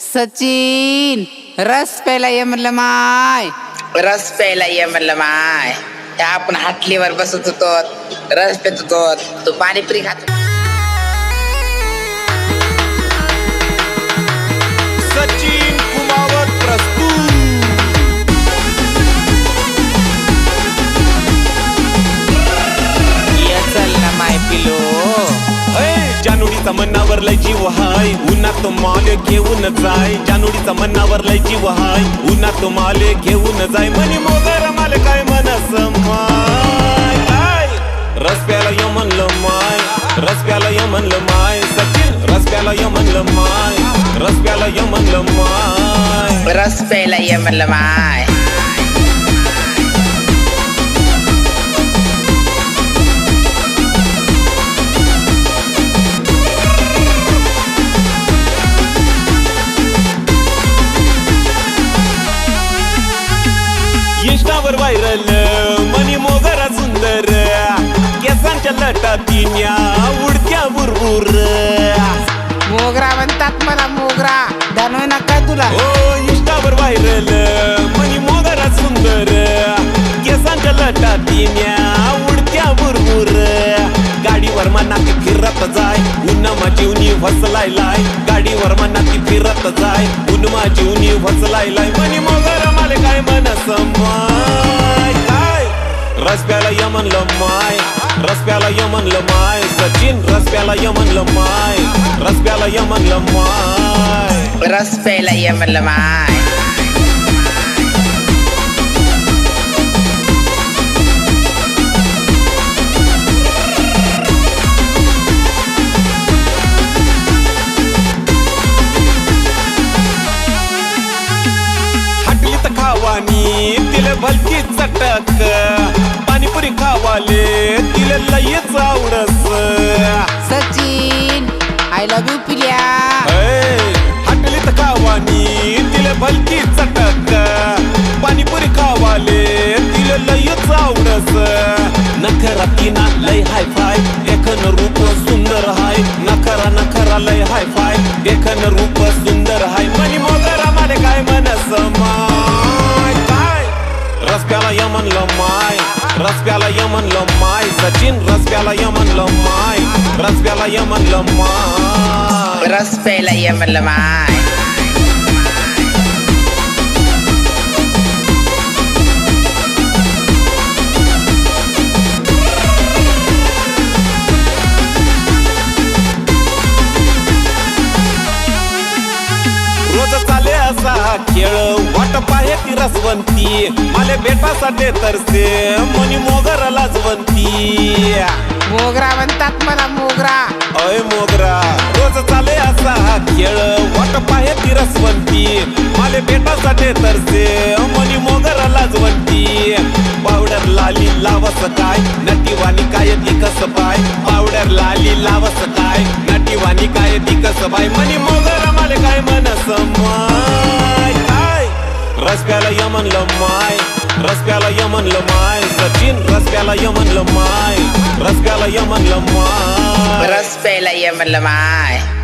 सचिन रस प्यायला ये म्हणलं माय. रस प्यायला ये म्हणलं माय. त्या आपण हाटलीवर बसत होतो. रस पेत होतो. तू पाणीपुरी खात सचिन कुमावत प्रस्तुत. ये चल ना माय पिलो. हे लय जीव हाय. उन्हात माल घेऊन जाय. जानुडीचा मनावर लय जीव हाय. उन्हात माल घेऊन जाय. म्हणे मोगर माल काय मनस माय? काय? रस य म्हणलं माय. रस्त्याला प्याला य म्हणलं माय. सचिन रस्त्याला य म्हणलं माय. रस्त्याला यो य म्हणलं माय. रस प्यायला ये म्हणलं माय. इंस्टावर व्हायरल मनी मोगरा सुंदर. केसांच्या लटा तिन्या उडत्या बुरबुर. मोगरा म्हणतात मला मोगरा जाणवे ना काय तुला. ओ इंस्टावर व्हायरल मनी मोगरा सुंदर. केसांच्या लटा तिन्या उडत्या बुरबुर. गाडीवर मना ती फिरत जाय उन्नमा जीवनी फसलाय लाय गाडीवर मना ती फिरत जाय उन्मा जीवनी फसलाय लाय मनी मोगरा माले काय मन काय रस्त्याला य म्हणलं माय. रस्त्याला य म्हणलं माय. सचिन रस्त्याला य म्हणलं माय. रस्त्याला य म्हणलं माय. रस प्यायला ये म्हणलं माय. हाटलीत खावानी तिले भलती चटक. लयच नखरा तिना लय हाय फाय एकन रूप सुंदर हाय. नखरा नखरा लय हाय फाय एकन रूप सुंदर हाय. मनी मोगरा माले काय मनस माय? काय? रस्त्याला य म्हणलं माय. रस्त्याला य माय. सचिन रस्त्याला य म्हणलं माय. रस्त्याला य म्हणलं माय. रस प्यायला ये म्हणलं माय. असा खेळ वाट पाहे ती रसवंती. माले भेटासाठी तरसे मनी मोगर लाजवंती मोगरा म्हणतात मला मोगरा. अय मोगरा रोज चाले असा खेळ वाट पाहे ती रसवंती. माले भेटासाठी तरसे मनी मोगर लाजवंती पावडर लाली लावस काय नटीवाणी काय ती कस पाय पावडर लाली लावस काय नटीवाणी काय ती कस पाय मनी म्हणलं माय. रस्त्याला य म्हणलं माय. सचिन रस्त्याला य म्हणलं माय. रस्त्याला य म्हणलं माय. रस प्यायला ये म्हणलं माय.